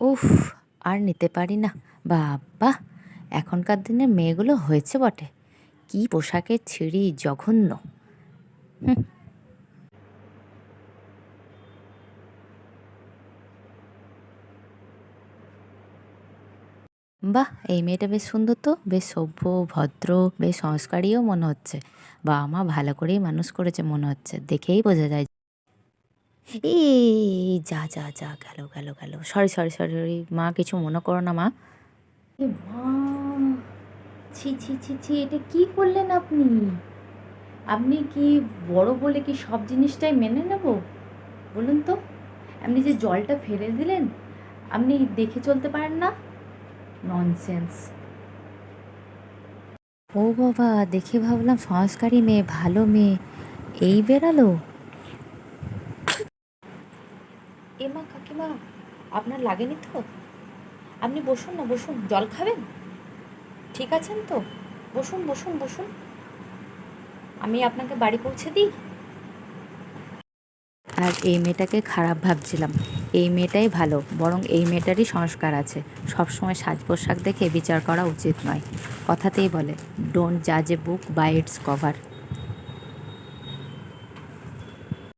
উফ, আর নিতে পারি না। বাবা, এখনকার দিনের মেয়েগুলো হয়েছে বটে। কি পোশাকের ছিঁড়ি জঘন্য। বাহ, এই মেয়েটা বেশ সুন্দর তো। বেশ সভ্য, ভদ্র, বেশ সংস্কারীও মনে হচ্ছে। বাবা মা ভালো করেই মানুষ করেছে মনে হচ্ছে। দেখেই বোঝা যায় এই যা যা যা গেল গেল গেল। সরি সরি সরি মা কিছু মনে করো না মা। ছি ছি ছি ছি এটা কি করলেন আপনি? আপনি কি বড় বলে কি সব জিনিসটাই মেনে নেব? বলুন তো। আপনি যে জলটা ফেলে দিলেন আপনি দেখে চলতে পারেন না? ননসেন্স ও বাবা দেখে ভাবলাম সংস্কারী মেয়ে ভালো মেয়ে। এই বেরালো এমা কাকিমা, আপনার লাগেনি তো? আপনি বসুন না, বসুন, জল খাবেন? ঠিক আছেন তো? বসুন বসুন বসুন। আমি আপনাকে বাড়ি পৌঁছে দিই। আর এই মেয়েটাকে খারাপ ভাবছিলাম। এই মেয়েটাই ভালো, বরং এই মেয়েটারই সংস্কার আছে। সবসময় সাজ পোশাক দেখে বিচার করা উচিত নয়। কথাতেই বলে ডোন্ট জাজ a book by its cover